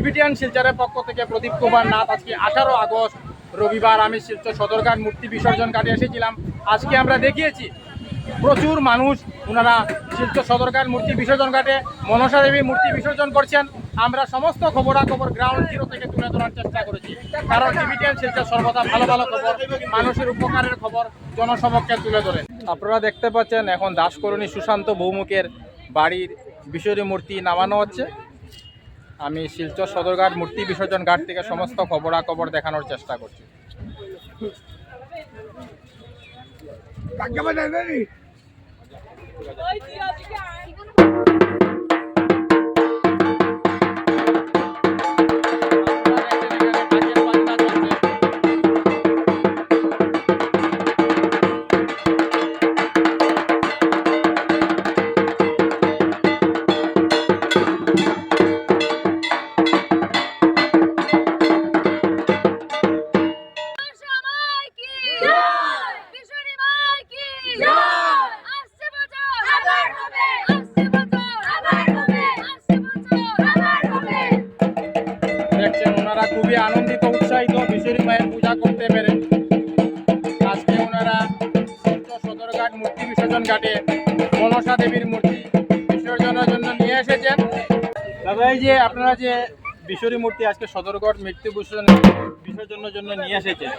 Tibetan শিলচরের পক্ষ থেকে প্রদীপ কুমার নাথ আজকে আঠারো আগস্ট, রবিবার আমি শিলচর সদরঘাট মূর্তি বিসর্জন কাটে এসেছিলাম। আজকে আমরা দেখিয়েছি, প্রচুর মানুষ ওনারা শিলচর সদরঘাট মূর্তি বিসর্জন ঘাটে মনসা দেবীর মূর্তি বিসর্জন করছেন। আমরা সমস্ত খবরাখবর গ্রাউন্ড জিরো থেকে তুলে ধরার চেষ্টা করেছি। কারণ টিবিটিয়ান শিলচর সর্বদা ভালো ভালো খবর, মানুষের উপকারের খবর জনসমক্ষে তুলে ধরে। আপনারা দেখতে পাচ্ছেন, এখন দাসকরণী সুশান্ত বহুমুখের বাড়ির বিশ্বরী মূর্তি নামানো হচ্ছে। আমি শিলচর সদরঘাট মূর্তি বিসর্জন ঘাট থেকে সমস্ত খবরাখবর দেখানোর চেষ্টা করছি। খুবই আনন্দিত, উৎসাহিত বিশ্বরী মায়ের পূজা করতে পেরে। আজকে ওনারা সদরঘাট মূর্তি বিসর্জন ঘাটে মনসা দেবীর মূর্তি বিসর্জনের জন্য নিয়ে এসেছেন। দাদা, এই যে আপনারা যে বিশ্বরী মূর্তি আজকে সদরঘাট মৃত্যু বিসর্জন বিসর্জনের জন্য নিয়ে এসেছেন,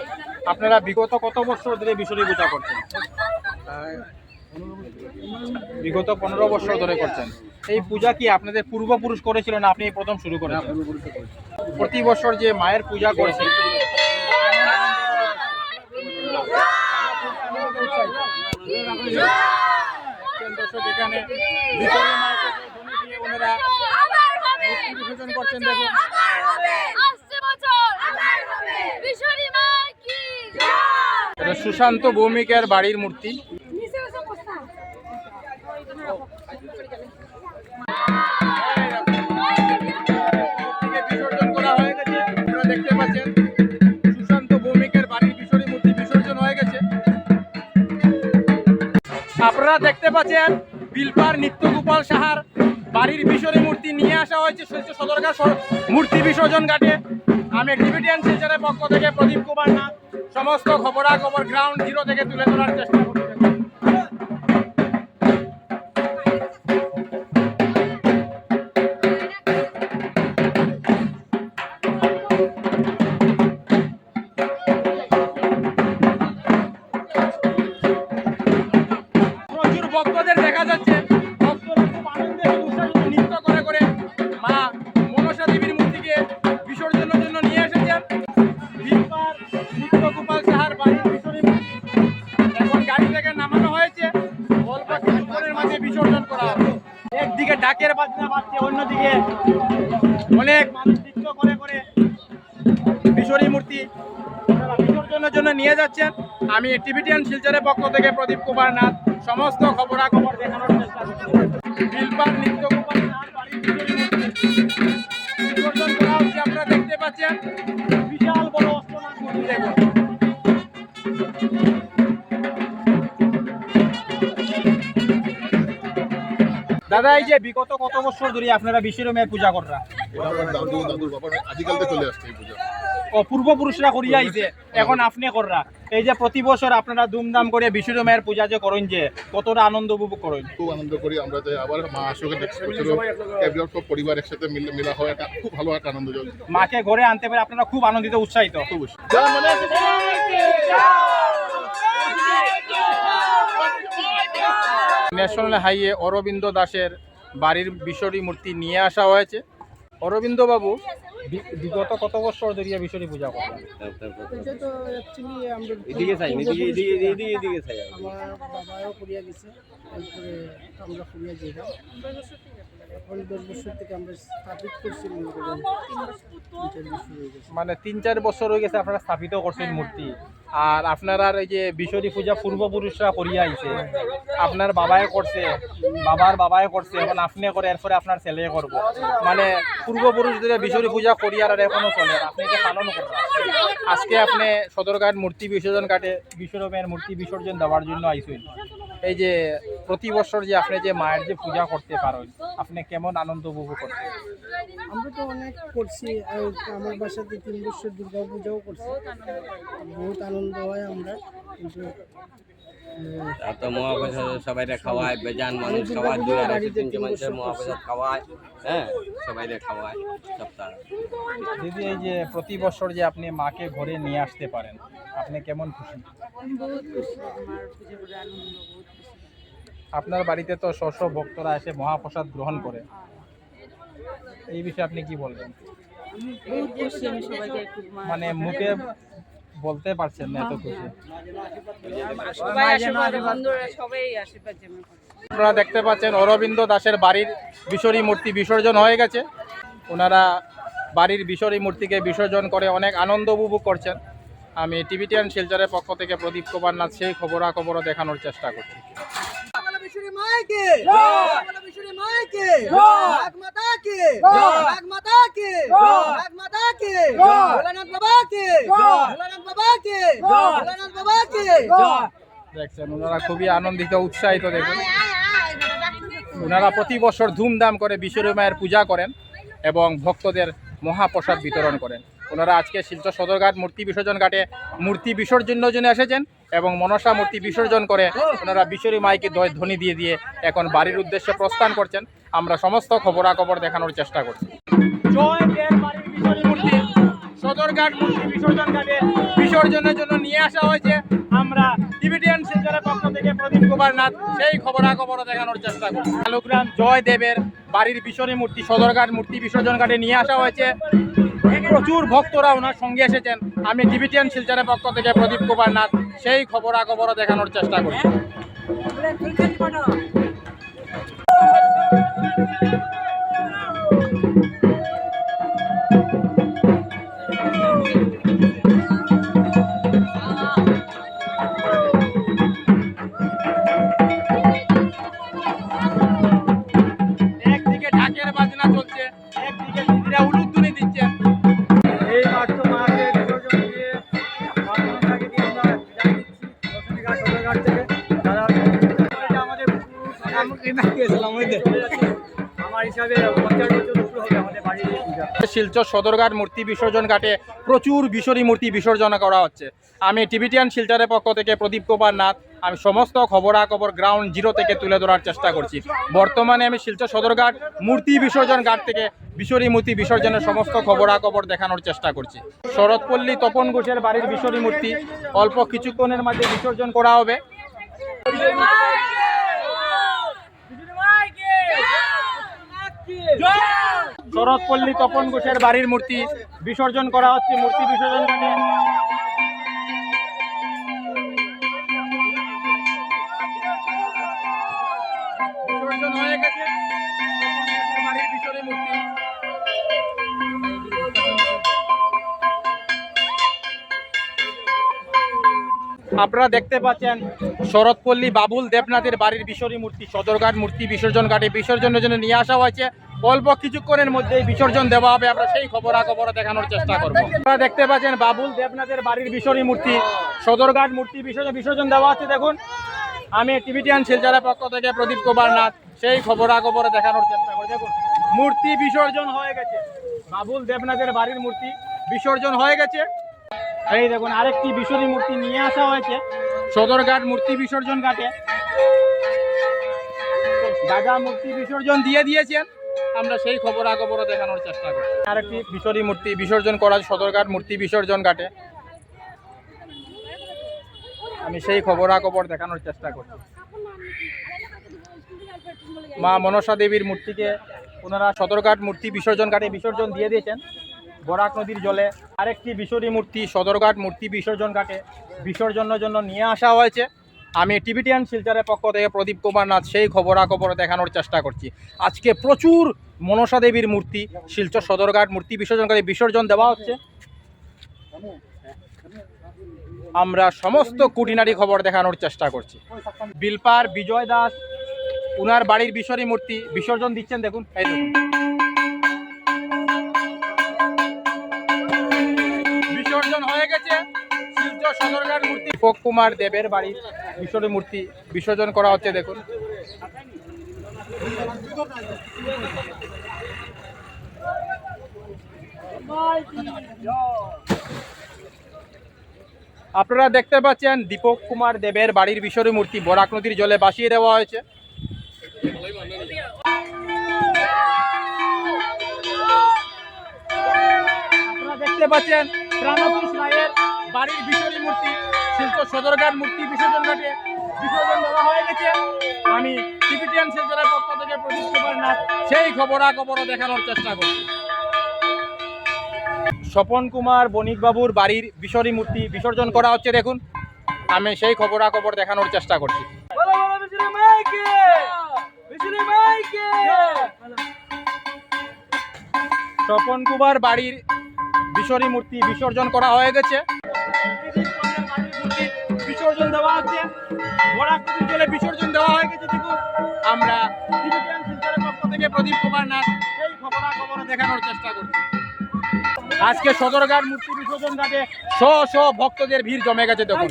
আপনারা বিগত কত বছর ধরে বিশ্বরী পূজা করছেন? বিগত পনেরো বছর ধরে করছেন। এই পূজা কি আপনাদের পূর্বপুরুষ করেছিল না আপনি প্রথম শুরু করেন প্রতি বছর যে মায়ের পূজা করেছেন দর্শক এখানে ওনারা বিসর্জন দেখুন। সুশান্ত ভৌমিকের বাড়ির মূর্তি। আপনারা দেখতে পাচ্ছেন বিলপার নিত্যগোপাল সাহার বাড়ির বিষয় মূর্তি নিয়ে আসা হয়েছে সদরঘাট মূর্তি বিসর্জন ঘাটে। আমি ডিভিডিয়ান শিলচরের পক্ষ থেকে প্রদীপ কুমার নাথ সমস্ত খবরাখবর গ্রাউন্ড জিরো থেকে তুলে ধরার চেষ্টা করছি অন্যদিকে অনেক মানুষ নৃত্য করে করে বিশ্বরী মূর্তি বিসর্জনের জন্য নিয়ে যাচ্ছেন। আমি টিভিটিয়ান শিলচরের পক্ষ থেকে প্রদীপ কুমার নাথ, সমস্ত খবরাখবর দেখানোর চেষ্টা করছি। বিলপার নিত্য দাদা, এই যে বিগত কত বছর ধরে আপনারা বিশ্বরমের পূজা করা বাবা আজকালতে চলে আসছে এই পুজো। পূর্বপুরুষরা করিয়া আইছে। এখন আপনি কররা। এই যে প্রতি বছর আপনারা ধুমধাম করে বিশ্বর মায়ের পূজা যে করেন যে কতটা আনন্দ উপভোগ করেন? খুব আনন্দ করি আমরা যে আবার মা আসুকে নেক্সট বছরও একজন সব পরিবার একসাথে মিলে মিলা হয় একটা খুব ভালো একটা আনন্দ মাকে ঘরে আনতে পারে আপনারা খুব আনন্দিত উৎসাহিত। খুব ন্যাশনাল হাইওয়ে অরবিন্দ দাসের বাড়ির বিশ্বরী মূর্তি নিয়ে আসা হয়েছে। অরবিন্দ বাবু বি- বিগত কত বছর ধরিয়া বিশ্বরী পূজা করেন এটা তো অ্যাকচুয়ালি আমরা এদিকে চাই এদিকে এদিকে এদিকে এদিকে চাই আমার বাবাও করিয়া গেছে তারপরে আমরা করিয়া যেতাম এখন দশ বছর থেকে আমরা স্থাপিত করছি মনে করেন তিন চার বছর হয়ে গেছে আপনারা স্থাপিত করছেন মূর্তি। আর আপনারা এই যে বিশ্বরী পূজা পূর্বপুরুষরা করিয়া আইছে আপনার বাবাই করছে বাবার বাবাই করছে এখন আপনি করে এরপরে আপনার ছেলে করব। মানে পূর্বপুরুষ ধরে বিশ্বরী পূজা করিয়ার আর এখনও চলে আপনি এটা পালন করেন। আজকে আপনি সদরঘাট মূর্তি বিসর্জন ঘাটে বিশ্বরমের মূর্তি বিসর্জন দেওয়ার জন্য আইসেন। এই যে প্রতি বছর যে আপনি যে মায়ের যে পূজা করতে পারেন, আপনি কেমন আনন্দ উপভোগ করতে আমরা তো অনেক করছি আমার বাসাতে তিন বছর দুর্গা পূজাও করছি। বহুত আনন্দ হয় আমরা তো মহাপ্রসাদ সবাই খাওয়ায় বেজান মানুষ খাওয়ায় দুই আড়াইশো তিনশো মানুষের মহাপ্রসাদ খাওয়ায় হ্যাঁ সবাই খাওয়ায় সপ্তাহ দিদি এই যে প্রতি বছর যে আপনি মাকে ঘরে নিয়ে আসতে পারেন আপনি কেমন খুশি? আপনার বাড়িতে তো স্ব ভক্তরা এসে মহাপ্রসাদ গ্রহণ করে। এই বিষয়ে আপনি কি বলবেন? মানে মুখে বলতে পারছেন না এত খুশি। আপনারা দেখতে পাচ্ছেন অরবিন্দ দাসের বাড়ির বিশরী মূর্তি বিসর্জন হয়ে গেছে। ওনারা বাড়ির বিশরী মূর্তিকে বিসর্জন করে অনেক আনন্দ উপভোগ করছেন। আমি টিভিটিয়ান শিলচরের পক্ষ থেকে প্রদীপ কুমার নাথ সেই খবরাখবরও দেখানোর চেষ্টা করছি। দেখছেন ওনারা খুবই আনন্দিত উৎসাহিত দেখুন। ওনারা প্রতি বছর ধুমধাম করে বিশ্বরী মায়ের পূজা করেন এবং ভক্তদের মহাপ্রসাদ বিতরণ করেন। ওনারা আজকে শিলচর সদরঘাট মূর্তি বিসর্জন ঘাটে মূর্তি বিসর্জনের জন্য এসেছেন। এবং মনসা মূর্তি বিসর্জন করে ওনারা বিশ্বরী মাইকে ধ্বনি দিয়ে দিয়ে এখন বাড়ির উদ্দেশ্যে প্রস্থান করছেন। আমরা সমস্ত খবরাখবর দেখানোর চেষ্টা করছি। সদরঘাট মূর্তি বিসর্জন ঘাটে বিসর্জনের জন্য নিয়ে আসা হয়েছে। আমরা টিভিটিয়ান শিলচরের পক্ষ থেকে প্রদীপ কুমার নাথ সেই খবরাখবর দেখানোর চেষ্টা করছি। শালগ্রাম জয় দেবের বাড়ির বিশ্বরী মূর্তি, সদরঘাট মূর্তি বিসর্জন ঘাটে নিয়ে আসা হয়েছে। প্রচুর ভক্তরা ওনার সঙ্গে এসেছেন। আমি টিভিটিয়ান শিলচরের পক্ষ থেকে প্রদীপ কুমার নাথ সেই খবরাখবর দেখানোর চেষ্টা করছি শিলচর সদরঘাট মূর্তি বিসর্জন ঘাটে প্রচুর বিশরী মূর্তি বিসর্জন করা হচ্ছে। আমি টিভিটিয়ান শিলচরের পক্ষ থেকে প্রদীপ কুমার নাথ। আমি সমস্ত খবরাখবর গ্রাউন্ড জিরো থেকে তুলে ধরার চেষ্টা করছি। বর্তমানে আমি শিলচর সদরঘাট মূর্তি বিসর্জন ঘাট থেকে বিশরী মূর্তি বিসর্জনের সমস্ত খবরাখবর দেখানোর চেষ্টা করছি। শরৎপল্লী তপন ঘোষের বাড়ির বিশরী মূর্তি অল্প কিছুক্ষণের মাঝে বিসর্জন করা হবে। শরৎপল্লী তপন ঘোষের বাড়ির মূর্তি বিসর্জন করা হচ্ছে, মূর্তি বিসর্জন আপনারা দেখতে পাচ্ছেন শরৎপল্লী বাবুল দেবনাথের বাড়ির বিসর্জী মূর্তি, সদরঘাট মূর্তি বিসর্জন ঘাটে বিসর্জনের জন্য নিয়ে আসা হয়েছে। অল্প কিছুক্ষণের মধ্যে বিসর্জন দেওয়া হবে। আমরা সেই খবরাখবর দেখানোর চেষ্টা করব। আপনারা দেখতে পাচ্ছেন বাবুল দেবনাথের বাড়ির বিসর্জী মূর্তি, সদরঘাট মূর্তি বিসর্জন বিসর্জন দেওয়া আছে, দেখুন। আমি টিভিটিয়ান শিলচরের পক্ষ থেকে প্রদীপ কুমার নাথ, সেই খবরাখবর দেখানোর চেষ্টা করি। দেখুন, মূর্তি বিসর্জন হয়ে গেছে। বাবুল দেবনাথের বাড়ির মূর্তি বিসর্জন হয়ে গেছে। এই দেখুন, আরেকটি বিশ্বরী মূর্তি নিয়ে আসা হয়েছে। সদরঘাট মূর্তি বিসর্জন ঘাটে। দাদা মূর্তি বিসর্জন দিয়ে দিয়েছেন। আমরা সেই খবর আগবর দেখানোর চেষ্টা করি আরেকটি বিশ্বরী মূর্তি বিসর্জন করা সদরঘাট মূর্তি বিসর্জন ঘাটে। আমি সেই খবর আগবর দেখানোর চেষ্টা করি মা মনসা দেবীর মূর্তিকে ওনারা সদরঘাট মূর্তি বিসর্জন ঘাটে বিসর্জন দিয়ে দিয়েছেন। বরাক নদীর জলে আরেকটি বিশরী মূর্তি সদরঘাট মূর্তি বিসর্জন ঘাটে বিসর্জনের জন্য নিয়ে আসা হয়েছে। আমি টিভিটিয়ান শিলচরের পক্ষ থেকে প্রদীপ কুমার নাথ সেই খবরাখবর দেখানোর চেষ্টা করছি। আজকে প্রচুর মনসা দেবীর মূর্তি, শিলচর সদরঘাট মূর্তি বিসর্জনকারী বিসর্জন দেওয়া হচ্ছে। আমরা সমস্ত কুটিনারি খবর দেখানোর চেষ্টা করছি। বিলপার বিজয় দাস, উনার বাড়ির বিশরী মূর্তি বিসর্জন দিচ্ছেন, দেখুন, এই দেখুন। বিসর্জন হয়ে গেছে। সদরঘাট কুমার দেবের বাড়ির বিশ্বরী মূর্তি বিসর্জন করা হচ্ছে, দেখুন। আপনারা দেখতে পাচ্ছেন দীপক কুমার দেবের বাড়ির বিশ্বরী মূর্তি, বরাক নদীর জলে বাসিয়ে দেওয়া হয়েছে। আপনারা দেখতে পাচ্ছেন বাড়ির বিশ্বরী মূর্তি সদরঘাট মূর্তি বিসর্জন ঘাটে বিসর্জন দেওয়া হয়ে গেছে। আমি পক্ষ থেকে প্রদীপ সেই খবরাখবরও দেখানোর চেষ্টা করছি। স্বপন কুমার বণিকবাবুর বাড়ির বিশ্বরী মূর্তি বিসর্জন করা হচ্ছে দেখুন। আমি সেই খবরাখবর দেখানোর চেষ্টা করছি। স্বপন কুমার বাড়ির বিশ্বরী মূর্তি বিসর্জন করা হয়ে গেছে। বিসর্জন দেওয়া হচ্ছে। বরাক নদীর জলে বিসর্জন দেওয়া হয়ে গেছে। দেখুন আমরা পক্ষ থেকে প্রদীপ কুমার নাথ সেই খবরাখবর দেখানোর চেষ্টা করছি। আজকে সদরঘাট মূর্তি বিসর্জন ঘাটে শ শ ভক্তদের ভিড় জমে গেছে। দেখুন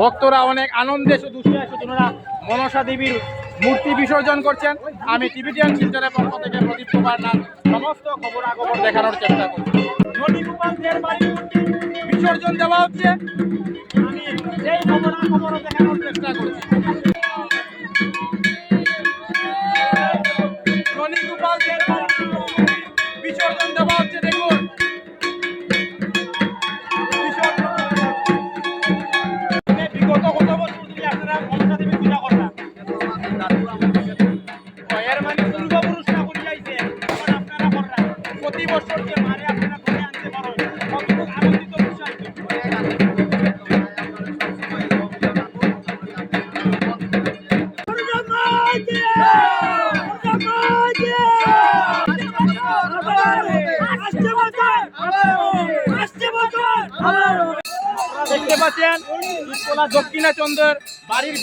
ভক্তরা অনেক আনন্দে শুধু ওনারা মনসা দেবীর মূর্তি বিসর্জন করছেন। আমি টিভিটিয়ান শিলচরের পক্ষ থেকে প্রদীপ কুমার নাথ সমস্ত খবরাখবর দেখানোর চেষ্টা করছি। ননীগোপালদের বাড়ির বাড়ি বিসর্জন দেওয়া হচ্ছে। আমি সেই খবরাখবর দেখানোর চেষ্টা করছি।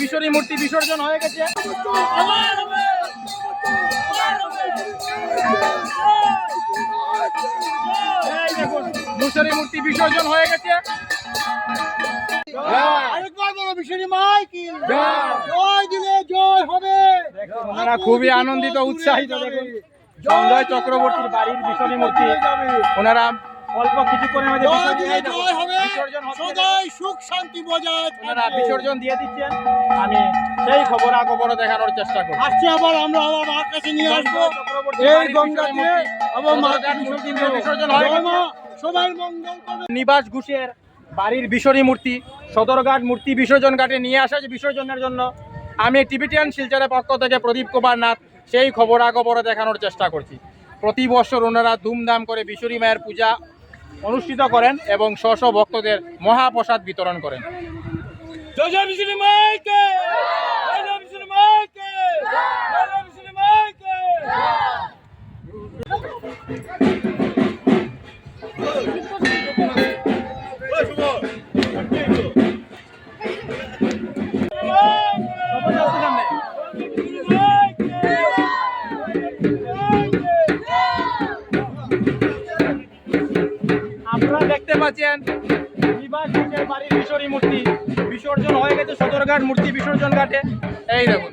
বিশ্বরী মূর্তি বিসর্জন হয়ে গেছে। মূর্তি বিসর্জন হয়ে গেছে। খুবই আনন্দিত উৎসাহিত দেখুন। সঞ্জয় চক্রবর্তীর বাড়ির বিশ্বরী মূর্তি। ওনারা অল্প কিছুক্ষণের মধ্যে সদাই সুখ শান্তি বজায় ওনারা বিসর্জন দিয়ে দিচ্ছেন। আমি সেই খবরাখবর দেখানোর চেষ্টা আসছে আবার আমরা আবার মার কাছে নিয়ে আসব। এই গঙ্গা দিয়ে আবার মার বিসর্জন হয়ে। সবাই মঙ্গল নিবাস ঘুষের বাড়ির বিশ্বরী মূর্তি সদরঘাট মূর্তি বিসর্জন ঘাটে নিয়ে আসা যে বিসর্জনের জন্য আমি টিবিটিয়ান শিলচরের পক্ষ থেকে প্রদীপ কুমার নাথ সেই খবরাখবর দেখানোর চেষ্টা করছি। প্রতি বছর ওনারা ধুমধাম করে বিশ্বরী মায়ের পূজা অনুষ্ঠিত করেন এবং স্ব স্ব ভক্তদের মহাপ্রসাদ বিতরণ করেন। Thank জয় সদরঘাট মূর্তি বিসর্জন ঘাটে। এই দেখুন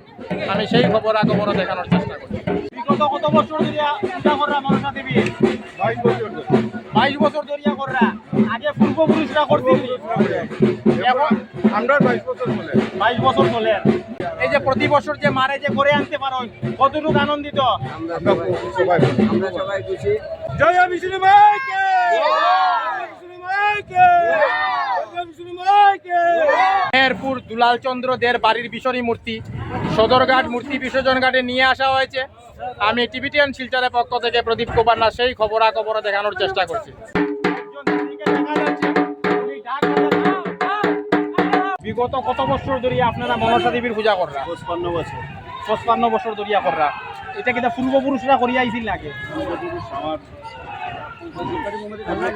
আমি সেই খবর আগমন দেখানোর চেষ্টা করি। বিগত কত বছর ধরিয়া পূজা করা মনসা দেবী বাইশ বছর ধরিয়া করা আগে পূর্বপুরুষরা করছিল এখন আমরা বাইশ বছর বলে বাইশ বছর চলে। এই যে প্রতি বছর যে মারে যে করে আনতে পারো কতটুকু আনন্দিত? সবাই আমরা সবাই খুশি। জয় বিষ্ণু মাইকে বিষ্ণু মাইকে বিষ্ণু মাইকে মেহেরপুর দুলাল চন্দ্র দের বাড়ির বিশ্বরী মূর্তি। সদরঘাট মূর্তি বিসর্জন ঘাটে নিয়ে আসা হয়েছে। আমি টিভিটিয়ান শিলচরের পক্ষ থেকে প্রদীপ কুমার না সেই খবরাখবর দেখানোর চেষ্টা করছি। বিগত কত বছর ধরিয়া আপনারা মনসা দেবীর পূজা কররা পঁচপান্ন বছর। পঁচপান্ন বছর ধরিয়া কররা এটা কিন্তু পূর্বপুরুষরা করিয়া আইছিল নাকি?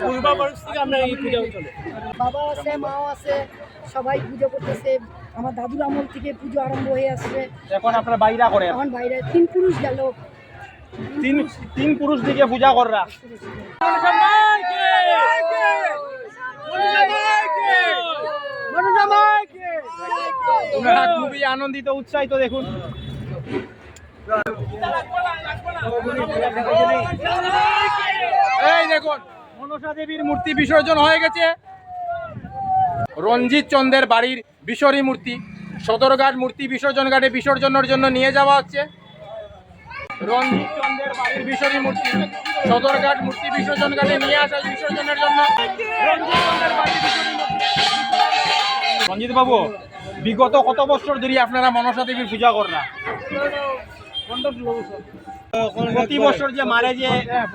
পূর্বাপুরুষ থেকে আমরা এই পূজা চলে। বাবা আছে মাও আছে। সবাই পুজো করতেছে। আমার দাদুর আমল থেকে পুজো আরম্ভ হয়ে আসছে। এখন আপনারা বাইরা করে এখন বাইরে তিন পুরুষ গেল। তিন তিন পুরুষ দিকে পূজা কররা। খুবই আনন্দিত উৎসাহিত দেখুন। এই দেখুন মনসা দেবীর মূর্তি বিসর্জন হয়ে গেছে। রঞ্জিত চন্দ্রের বাড়ির বিশরী মূর্তি, সদরঘাট মূর্তি বিসর্জন ঘাটে বিসর্জনের জন্য নিয়ে যাওয়া হচ্ছে। রঞ্জিত চন্দের বাড়ির মূর্তি, সদরঘাট মূর্তি বিসর্জন ঘাটে নিয়ে আসা বিসর্জনের জন্য। রঞ্জিত বাবু, বিগত কত বছর ধরে আপনারা মনসা দেবীর পূজা করেন? প্রতি বছর যে মারে যে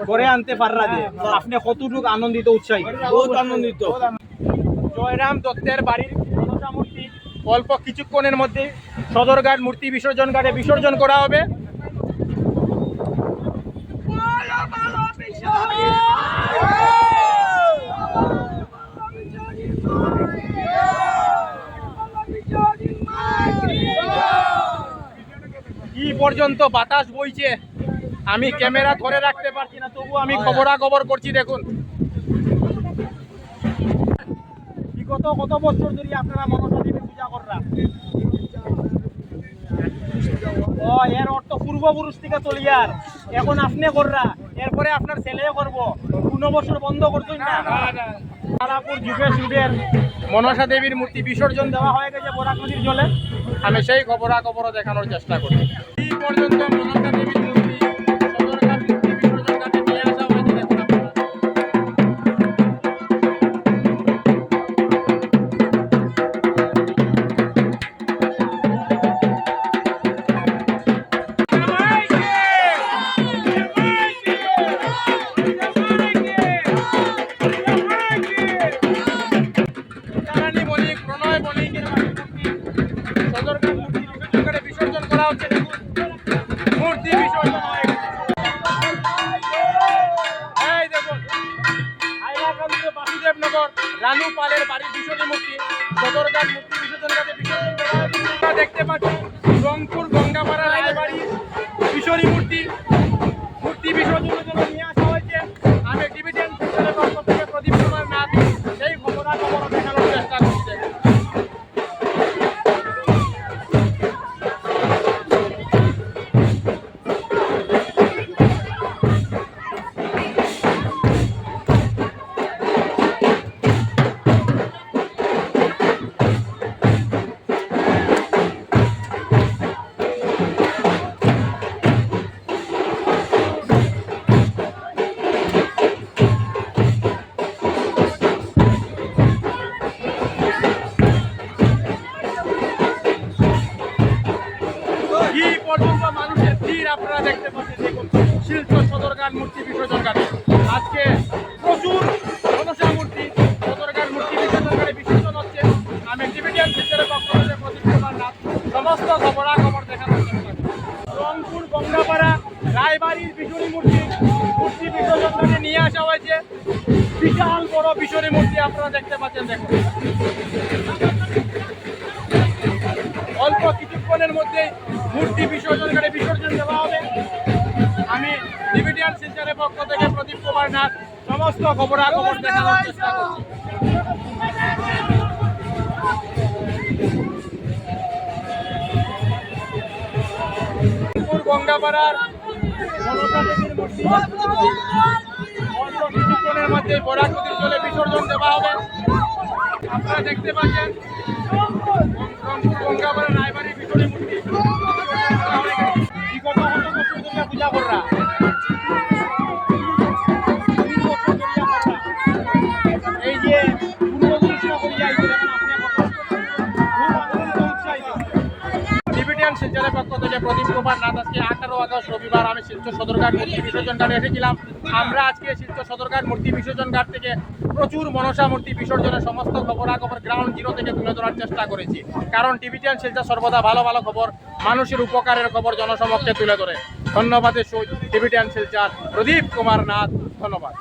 করে আনতে পাররা যে, আপনি কতটুকু আনন্দিত, উৎসাহী? বহুত আনন্দিত। জয়রাম দত্তের বাড়ির মনসা মূর্তি অল্প কিছুক্ষণের মধ্যে সদরঘাট মূর্তি বিসর্জন ঘাটে বিসর্জন করা হবে। কি পর্যন্ত বাতাস বইছে, আমি ক্যামেরা ধরে রাখতে পারছি না, তবু আমি খবরাখবর করছি, দেখুন। বিগত কত বছর ধরে আপনারা মনসা দেবী পূজা কররা। ও, এর অর্থ পূর্বপুরুষ থেকে চলিয়ার এখন আপনি কররা। এরপরে আপনার ছেলে করব। কোনো বছর বন্ধ করছেন না। তারাপুর যুগে যুগের মনসা দেবীর মূর্তি বিসর্জন দেওয়া হয়ে গেছে বরাক নদীর জলে। আমি সেই খবরাখবরও দেখানোর চেষ্টা করি এই পর্যন্ত মনসা দেবীর মূর্তি সদরঘাট মূর্তি বিশুরি মূর্তি আপনারা দেখতে পাচ্ছেন, দেখুন। অল্প কিছুক্ষণের মধ্যে মূর্তি বিসর্জন করে বিসর্জন দেওয়া হবে। আমি ডিভিডিয়ান শিলচরের পক্ষ থেকে প্রদীপ কুমার নাথ, সমস্ত খবরাখবর দেখানোর চেষ্টা করছি। গঙ্গাপাড়ার মূর্তি। কিছুক্ষণের মধ্যে বরাক নদীর জলে বিসর্জন দেওয়া হবে। আপনারা দেখতে পাচ্ছেন গঙ্গাপাড়া। এই যে শিলচরের থেকে প্রদীপ কুমার নাথ আজকে আঠারো আগস্ট রবিবার আমি শিলচর সদরঘাট বিসর্জন ঘাটে এসেছিলাম। আমরা আজকে শিল্প সদরকার মূর্তি বিসর্জন ঘাট থেকে প্রচুর মনসা মূর্তি বিসর্জনের সমস্ত খবরাখবর গ্রাউন্ড জিরো থেকে তুলে ধরার চেষ্টা করেছি। কারণ টিভিটিয়ান শিলচর সর্বদা ভালো ভালো খবর, মানুষের উপকারের খবর জনসমক্ষে তুলে ধরে। ধন্যবাদের সহিত টিভিটিয়ান শিলচর প্রদীপ কুমার নাথ, ধন্যবাদ।